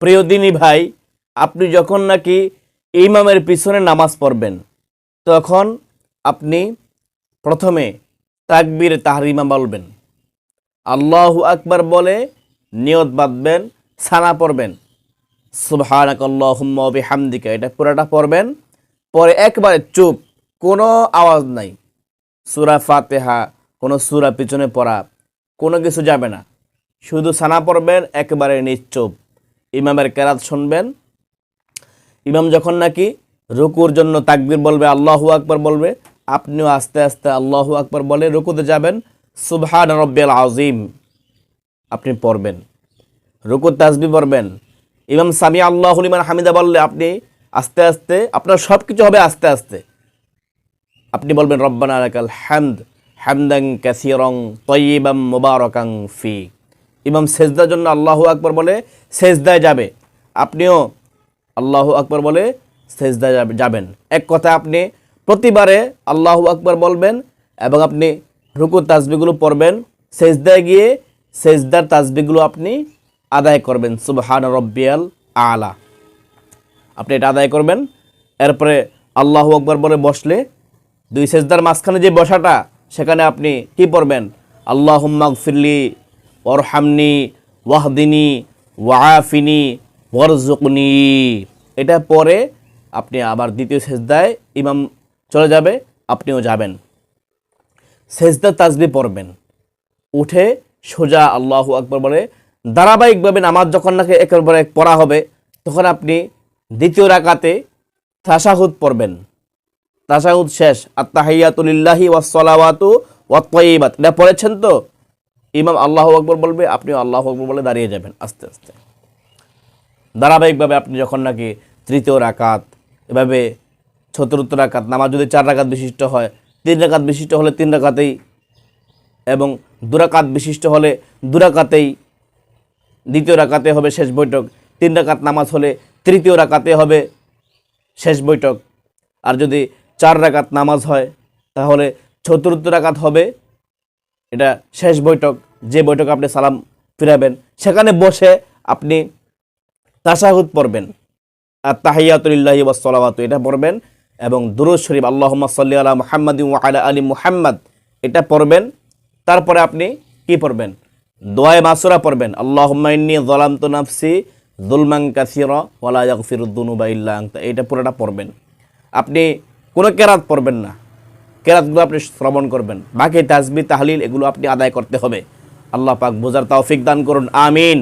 প্রিয় দিনী ভাই, আপনি যখন নাকি ইমামের পিছনে নামাজ পড়বেন, তখন আপনি প্রথমে তাকবীর তাহরিমা বলবেন। আল্লাহু আকবার বলে নিয়ত বাঁধবেন, সানা পড়বেন। সুবহানাক আল্লাহুম্মা ওয়া বিহামদিকা, এটা পুরাটা পড়বেন। পরে একবারে চুপ, কোনো আওয়াজ নাই। সুরা ফাতেহা, কোনো সুরা পিছনে পড়া, কোনো কিছু যাবে না। শুধু সানা পড়বেন, একবারে নিশ্চুপ। ইমামের কেরাত শুনবেন। ইমাম যখন নাকি রুকুর জন্য তাকবীর বলবে, আল্লাহু আকবার বলবে, আপনিও আস্তে আস্তে আল্লাহু আকবার বলে রুকুতে যাবেন। সুবহান রব্বিয়াল আজিম আপনি পড়বেন। রুকুর তাসবি পড়বেন। ইমাম সামি আল্লাহ লিমান হামিদা বললে, আপনি আস্তে আস্তে, আপনার সব কিছু হবে আস্তে আস্তে। আপনি বলবেন, রব্বানা আলাকাল হ্যামদ হ্যামদাং ক্যাসিরং তয়িবাম মুবারকাং ফি ইমাম সেজদার জন্য আল্লাহু আকবর বলে, সেজদায় যাবে। আপনিও আল্লাহু আকবর বলে, সেজদায় যাবে- যাবেন। এক কথা আপনি প্রতিবারে আল্লাহ আকবর বলবেন এবং আপনি রুকু তাসবিগুলো পড়বেন। সেজদায় গিয়ে সেজদার তাসবিগুলো আপনি আদায় করবেন। সুবহান রব্বিয়াল আলা। আপনি এটা আদায় করবেন। এরপরে আল্লাহ আকবর বলে বসলে, দুই সেজদার মাঝখানে যে বসাটা, সেখানে আপনি কি পড়বেন? আল্লাহ ফিরলি ওরহামনি ওয়াহদিনী ওয়াফিনি ওয়ারজুকনি এটা পরে আপনি আবার দ্বিতীয় সেজদায় ইমাম চলে যাবে, আপনিও যাবেন। সেজদা তাজবি পড়বেন। উঠে সোজা আল্লাহ আকবর বলে, ধারাবাহিকভাবে নামাজ যখন নাকি একের পর এক পড়া হবে, তখন আপনি দ্বিতীয় রাকাতে তাসাহুদ পড়বেন। তাসাহুদ শেষ। আত্মাহিয়াতুলিল্লাহি ওয়াসসালাওয়াতু ওয়াত্তাইবাত এটা পড়েছেন তো? ইমাম আল্লাহ আকবর বলবে আপনি আল্লাহ আকবর বলে দাঁড়িয়ে যাবেন আস্তে আস্তে। ধারাবাহিকভাবে আপনি যখন নাকি তৃতীয় রাকাত, এভাবে চতুর্থ রাকাত, নামাজ যদি চার রাকাত বিশিষ্ট হয়, তিন রাকাত বিশিষ্ট হলে তিন রাকাতেই এবং দুরাকাত বিশিষ্ট হলে দুরাকাতেই দ্বিতীয় রাকাতে হবে শেষ বৈঠক, তিন রাকাত নামাজ হলে তৃতীয় রাকাতে হবে শেষ বৈঠক। আর যদি চার রাকাত নামাজ হয়, তাহলে চতুর্থ রাকাত হবে এটা শেষ বৈঠক। যে বৈঠক আপনি সালাম ফিরাবেন, সেখানে বসে আপনি তাশাহুদ পড়বেন। আর তাহিয়াতুলিল্লাহি ওয়াসসালাওয়াত এটা পড়বেন এবং দুরুদ শরীফ, আল্লাহুম্মা সাল্লি আলা মুহাম্মাদি আলা আলি মুহাম্মাদ এটা পড়বেন। তারপরে আপনি কি পড়বেন? দোয়ায়ে মাসুরা পড়বেন। আল্লাহুম্মা ইন্নী যালামতু নাফসি যুলমান কাসীরা ওয়া লা ইয়াগফিরুদ দুনুবা ইল্লা আনতা, এটা পুরোটা পড়বেন। আপনি কোনো কেরাত পড়বেন না। কেরাতগুলো আপনি শ্রবণ করবেন। বাকি তাসবি তাহলিল, এগুলো আপনি আদায় করতে হবে। আল্লাহ পাক বোঝার তৌফিক দান করুন আমিন।